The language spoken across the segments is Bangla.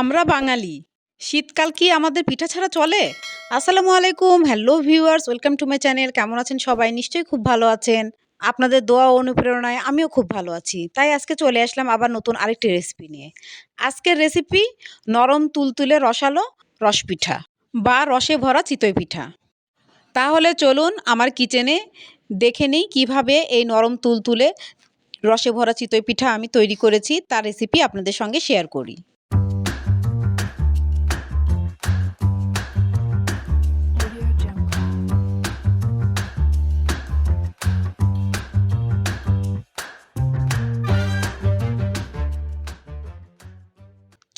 আমরা বাঙালি। শীতকাল কি আমাদের পিঠা ছাড়া চলে? আসসালামু আলাইকুম, hello viewers, welcome to my channel. কেমন আছেন সবাই? নিশ্চয়ই খুব ভালো আছেন। আপনাদের দোয়া অনুপ্রেরণায় আমিও খুব ভালো আছি। তাই আজকে চলে আসলাম আবার নতুন আরেকটি রেসিপি নিয়ে। আজকের রেসিপি নরম তুলতুলে রসালো রস পিঠা বা রসে ভরা চিতই পিঠা। তাহলে চলুন আমার কিচেনে দেখে নিই কীভাবে এই নরম তুলতুলে রসে ভরা চিতই পিঠা আমি তৈরি করেছি। তার রেসিপি আপনাদের সঙ্গে শেয়ার করি।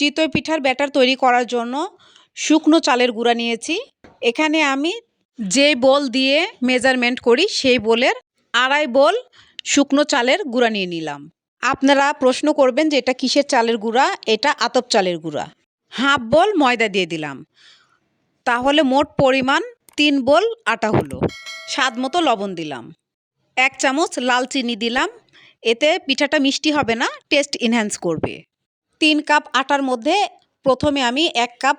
চিতই পিঠার ব্যাটার তৈরি করার জন্য শুকনো চালের গুঁড়া নিয়েছি। এখানে আমি যে বোল দিয়ে মেজারমেন্ট করি, সেই বোলের আড়াই বোল শুকনো চালের গুঁড়া নিয়ে নিলাম। আপনারা প্রশ্ন করবেন যে এটা কিসের চালের গুঁড়া? এটা আতপ চালের গুঁড়া। হাফ বোল ময়দা দিয়ে দিলাম। তাহলে মোট পরিমাণ তিন বোল আটা হলো। স্বাদ মতো লবণ দিলাম। এক চামচ লাল চিনি দিলাম। এতে পিঠাটা মিষ্টি হবে না টেস্ট এনহ্যান্স করবে। তিন কাপ আটার মধ্যে প্রথমে আমি এক কাপ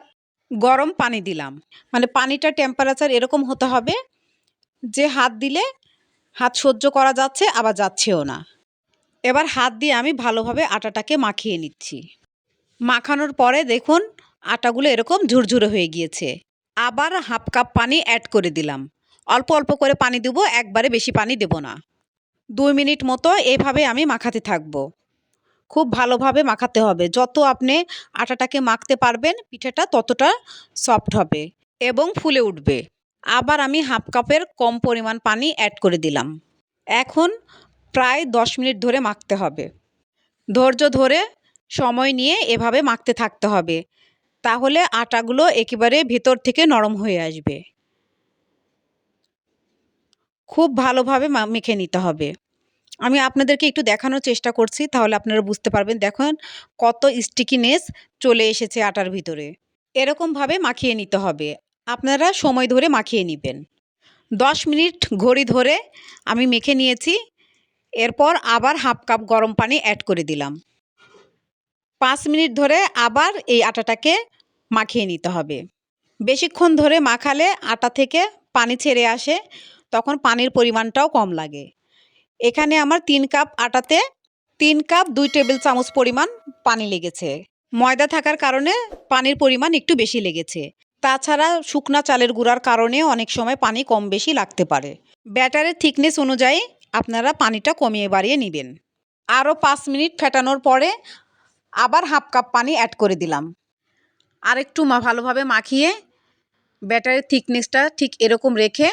গরম পানি দিলাম। মানে পানিটা টেম্পারেচার এরকম হতে হবে যে হাত দিলে হাত সহ্য করা যাচ্ছে, আবার যাচ্ছেও না। এবার হাত দিয়ে আমি ভালোভাবে আটাটাকে মাখিয়ে নিচ্ছি। মাখানোর পরে দেখুন আটাগুলো এরকম ঝুরঝুরে হয়ে গিয়েছে। আবার হাফ কাপ পানি অ্যাড করে দিলাম। অল্প অল্প করে পানি দেবো, একবারে বেশি পানি দেব না। দুই মিনিট মতো এভাবে আমি মাখাতে থাকব। খুব ভালোভাবে মাখাতে হবে। যত আপনি আটাটাকে মাখতে পারবেন, পিঠাটা ততটা সফট হবে এবং ফুলে উঠবে। আবার আমি হাফ কাপের কম পরিমাণ পানি অ্যাড করে দিলাম। এখন প্রায় দশ মিনিট ধরে মাখতে হবে। ধৈর্য ধরে সময় নিয়ে এভাবে মাখতে থাকতে হবে। তাহলে আটাগুলো একেবারে ভেতর থেকে নরম হয়ে আসবে। খুব ভালোভাবে মেখে নিতে হবে। আমি আপনাদেরকে একটু দেখানোর চেষ্টা করছি, তাহলে আপনারা বুঝতে পারবেন। দেখুন, কত স্টিকিনেস চলে এসেছে আটার ভিতরে। এরকমভাবে মাখিয়ে নিতে হবে। আপনারা সময় ধরে মাখিয়ে নেবেন। দশ মিনিট ঘড়ি ধরে আমি মেখে নিয়েছি, এরপর আবার হাফ কাপ গরম পানি অ্যাড করে দিলাম। পাঁচ মিনিট ধরে আবার এই আটাটাকে মাখিয়ে নিতে হবে। বেশিক্ষণ ধরে মাখালে আটা থেকে পানি ছেড়ে আসে, তখন পানির পরিমাণটাও কম লাগে। এখানে আমার তিন কাপ আটাতে তিন কাপ দুই টেবিল চামচ পরিমাণ পানি লেগেছে। ময়দা থাকার কারণে পানির পরিমাণ একটু বেশি লেগেছে। তাছাড়া শুকনা চালের গুঁড়ার কারণে অনেক সময় পানি কম বেশি লাগতে পারে। ব্যাটারের থিকনেস অনুযায়ী আপনারা পানিটা কমিয়ে বাড়িয়ে নেবেন। আরও পাঁচ মিনিট ফেটানোর পরে আবার হাফ কাপ পানি অ্যাড করে দিলাম। আর একটু মা ভালোভাবে মাখিয়ে ব্যাটারের থিকনেসটা ঠিক এরকম রেখে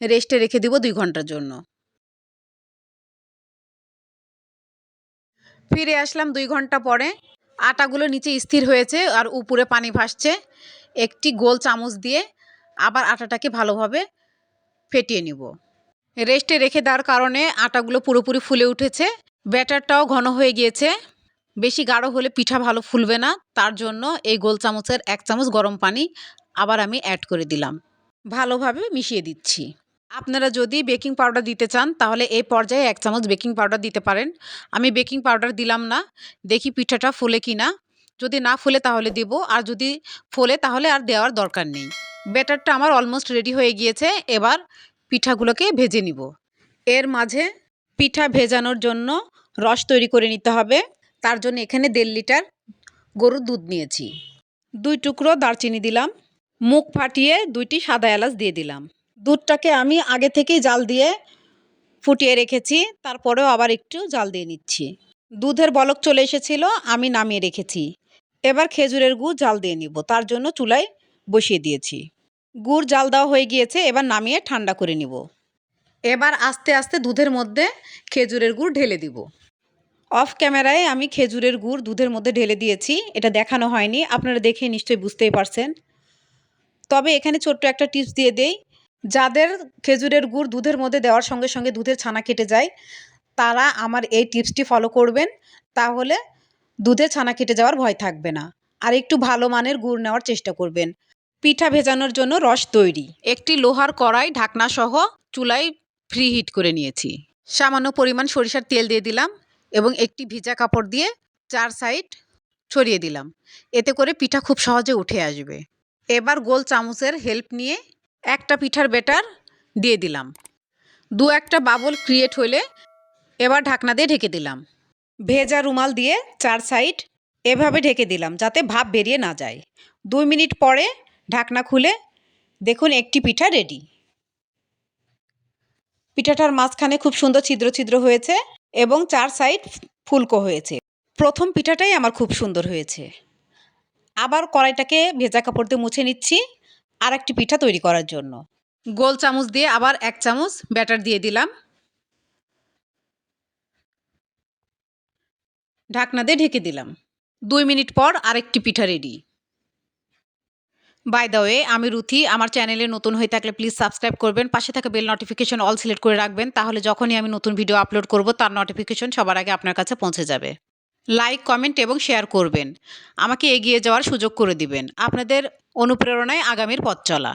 রেস্টে রেখে দিব দুই ঘণ্টার জন্য। ফিরে আসলাম দুই ঘণ্টা পরে। আটাগুলো নিচে স্থির হয়েছে আর উপরে পানি ভাসছে। একটি গোল চামচ দিয়ে আবার আটাটাকে ভালোভাবে ফেটিয়ে নিব। রেস্টে রেখে দেওয়ার কারণে আটাগুলো পুরোপুরি ফুলে উঠেছে। ব্যাটারটাও ঘন হয়ে গিয়েছে। বেশি গাঢ় হলে পিঠা ভালো ফুলবে না। তার জন্য এই গোল চামচের এক চামচ গরম পানি আবার আমি অ্যাড করে দিলাম। ভালোভাবে মিশিয়ে দিচ্ছি। আপনারা যদি বেকিং পাউডার দিতে চান, তাহলে এই পর্যায়ে এক চামচ বেকিং পাউডার দিতে পারেন। আমি বেকিং পাউডার দিলাম না। দেখি পিঠাটা ফুলে কি না যদি না ফুলে তাহলে দেব। আর যদি ফোলে তাহলে আর দেওয়ার দরকার নেই। ব্যাটারটা আমার অলমোস্ট রেডি হয়ে গিয়েছে। এবার পিঠাগুলোকে ভেজে নিব। এর মাঝে পিঠা ভেজানোর জন্য রস তৈরি করে নিতে হবে। তার জন্য এখানে দেড় লিটার গরুর দুধ নিয়েছি। দুই টুকরো দারচিনি দিলাম। মুখ ফাটিয়ে দুইটি সাদা এলাচ দিয়ে দিলাম। দুধটাকে আমি আগে থেকেই জাল দিয়ে ফুটিয়ে রেখেছি, তারপরেও আবার একটু জাল দিয়ে নিচ্ছি। দুধের বলক চলে এসেছিল, আমি নামিয়ে রেখেছি। এবার খেজুরের গুড় জাল দিয়ে নিব, তার জন্য চুলায় বসিয়ে দিয়েছি। গুড় জাল দেওয়া হয়ে গিয়েছে, এবার নামিয়ে ঠান্ডা করে নিব। এবার আস্তে আস্তে দুধের মধ্যে খেজুরের গুড় ঢেলে দিব। অফ ক্যামেরায় আমি খেজুরের গুড় দুধের মধ্যে ঢেলে দিয়েছি, এটা দেখানো হয়নি, আপনারা দেখে নিশ্চয়ই বুঝতেই পারছেন। তবে এখানে ছোট্ট একটা টিপস দিয়ে দেই যাদের খেজুরের গুড় দুধের মধ্যে দেওয়ার সঙ্গে সঙ্গে দুধের ছানা কেটে যায়, তারা আমার এই টিপসটি ফলো করবেন, তাহলে দুধের ছানা কেটে যাওয়ার ভয় থাকবে না। আর একটু ভালো মানের গুড় নেওয়ার চেষ্টা করবেন। পিঠা ভেজানোর জন্য রস তৈরি। একটি লোহার কড়াই, ঢাকনা সহ চুলায় ফ্রি হিট করে নিয়েছি। সামান্য পরিমাণ সরিষার তেল দিয়ে দিলাম এবং একটি ভিজা কাপড় দিয়ে চার সাইড ছড়িয়ে দিলাম। এতে করে পিঠা খুব সহজে উঠে আসবে। এবার গোল চামচের হেল্প নিয়ে একটা পিঠার বেটার দিয়ে দিলাম। দু একটা বাবল ক্রিয়েট হলে এবার ঢাকনা দিয়ে ঢেকে দিলাম। ভেজা রুমাল দিয়ে চার সাইড এভাবে ঢেকে দিলাম যাতে ভাপ বেরিয়ে না যায়। দুই মিনিট পরে ঢাকনা খুলে দেখুন একটি পিঠা রেডি পিঠাটার মাঝখানে খুব সুন্দর ছিদ্র ছিদ্র হয়েছে এবং চার সাইড ফুলকো হয়েছে। প্রথম পিঠাটাই আমার খুব সুন্দর হয়েছে। আবার কড়াইটাকে ভেজা কাপড় দিয়ে মুছে নিচ্ছি। আর একটি পিঠা তৈরি করার জন্য। গোল চামচ দিয়ে আবার এক চামচ ব্যাটার দিয়ে দিলাম। ঢাকনা দিয়ে ঢেকে দিলাম। দুই মিনিট পর আরেকটি পিঠা রেডি বাই দ্য ওয়ে আমি রুথি, আমার চ্যানেলে নতুন হয়ে থাকলে প্লিজ সাবস্ক্রাইব করবেন, পাশে থাকা বেল নোটিফিকেশন অল সিলেক্ট করে রাখবেন, তাহলে যখনই আমি নতুন ভিডিও আপলোড করব, তার নোটিফিকেশন সবার আগে আপনার কাছে পৌঁছে যাবে। লাইক কমেন্ট এবং শেয়ার করবেন। আমাকে এগিয়ে যাওয়ার সুযোগ করে দিবেন। আপনাদের অনুপ্রেরণায় আগামীর পথ চলা।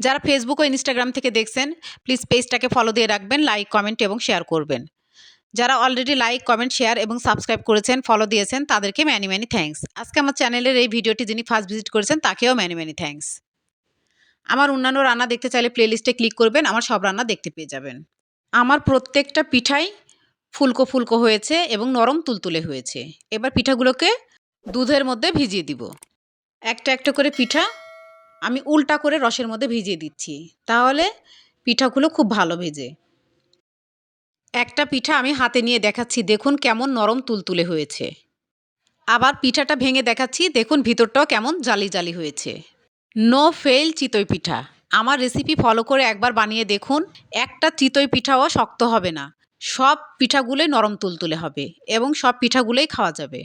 যারা ফেসবুক ও ইনস্টাগ্রাম থেকে দেখছেন প্লিজ পেজটাকে ফলো দিয়ে রাখবেন লাইক কমেন্ট এবং শেয়ার করবেন। যারা অলরেডি লাইক কমেন্ট শেয়ার এবং সাবস্ক্রাইব করেছেন ফলো দিয়েছেন, তাদেরকে ম্যানি ম্যানি থ্যাঙ্কস আজকে আমার চ্যানেলের এই ভিডিওটি যিনি ফার্স্ট ভিজিট করেছেন, তাকেও ম্যানি ম্যানি থ্যাঙ্কস আমার অন্যান্য রান্না দেখতে চাইলে প্লেলিস্টে ক্লিক করবেন, আমার সব রান্না দেখতে পেয়ে যাবেন। আমার প্রত্যেকটা পিঠাই ফুলকো ফুলকো হয়েছে এবং নরম তুলতুলে হয়েছে। এবার পিঠাগুলোকে দুধের মধ্যে ভিজিয়ে দিব। একটা একটা করে পিঠা আমি উল্টা করে রসের মধ্যে ভিজিয়ে দিচ্ছি। তাহলে পিঠাগুলো খুব ভালো ভেজে। একটা পিঠা আমি হাতে নিয়ে দেখাচ্ছি, দেখুন কেমন নরম তুলতুলে হয়েছে। আবার পিঠাটা ভেঙে দেখাচ্ছি, দেখুন ভিতরটাও কেমন জালি জালি হয়েছে। নো ফেল চিতই পিঠা। আমার রেসিপি ফলো করে একবার বানিয়ে দেখুন। একটা চিতই পিঠাও শক্ত হবে না। সব পিঠাগুলোই নরম তুলতুলে হবে এবং সব পিঠাগুলোই খাওয়া যাবে।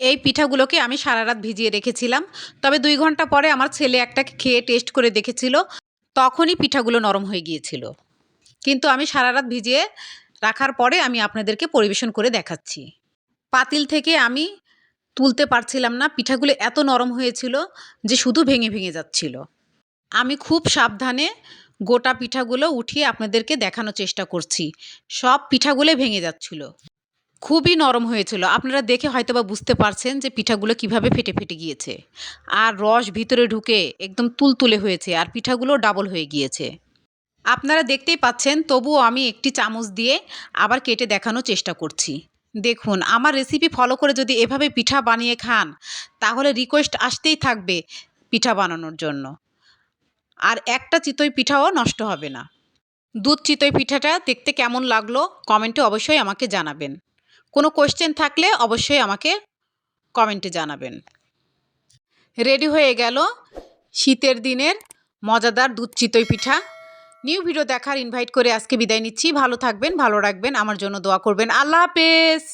এই পিঠাগুলোকে আমি সারা রাত ভিজিয়ে রেখেছিলাম। তবে দুই ঘণ্টা পরে আমার ছেলে একটাকে খেয়ে টেস্ট করে দেখেছিল, তখনই পিঠাগুলো নরম হয়ে গিয়েছিল। কিন্তু আমি সারা রাত ভিজিয়ে রাখার পরে আমি আপনাদেরকে পরিবেশন করে দেখাচ্ছি। পাতিল থেকে আমি তুলতে পারছিলাম না, পিঠাগুলো এত নরম হয়েছিল যে শুধু ভেঙে ভেঙে যাচ্ছিল। আমি খুব সাবধানে গোটা পিঠাগুলো উঠিয়ে আপনাদেরকে দেখানোর চেষ্টা করছি। সব পিঠাগুলোই ভেঙে যাচ্ছিল। খুবই নরম হয়েছিল। আপনারা দেখে হয়তোবা বুঝতে পারছেন যে পিঠাগুলো কীভাবে ফেটে ফেটে গিয়েছে। আর রস ভিতরে ঢুকে একদম তুলতুলে হয়েছে আর পিঠাগুলো ডাবল হয়ে গিয়েছে। আপনারা দেখতেই পাচ্ছেন, তবুও আমি একটি চামচ দিয়ে আবার কেটে দেখানোর চেষ্টা করছি। দেখুন, আমার রেসিপি ফলো করে যদি এভাবে পিঠা বানিয়ে খান, তাহলে রিকোয়েস্ট আসতেই থাকবে পিঠা বানানোর জন্য। আর একটা চিতই পিঠাও নষ্ট হবে না। দুধ চিতই পিঠাটা দেখতে কেমন লাগল কমেন্টে অবশ্যই আমাকে জানাবেন। কোনো কোয়েশ্চেন থাকলে অবশ্যই আমাকে কমেন্টে জানাবেন। রেডি হয়ে গেল শীতের দিনের মজাদার দুধ চিতই পিঠা। নিউ ভিডিও দেখার ইনভাইট করে আজকে বিদায় নিচ্ছি। ভালো থাকবেন, ভালো রাখবেন, আমার জন্য দোয়া করবেন। আল্লাহ হাফেজ!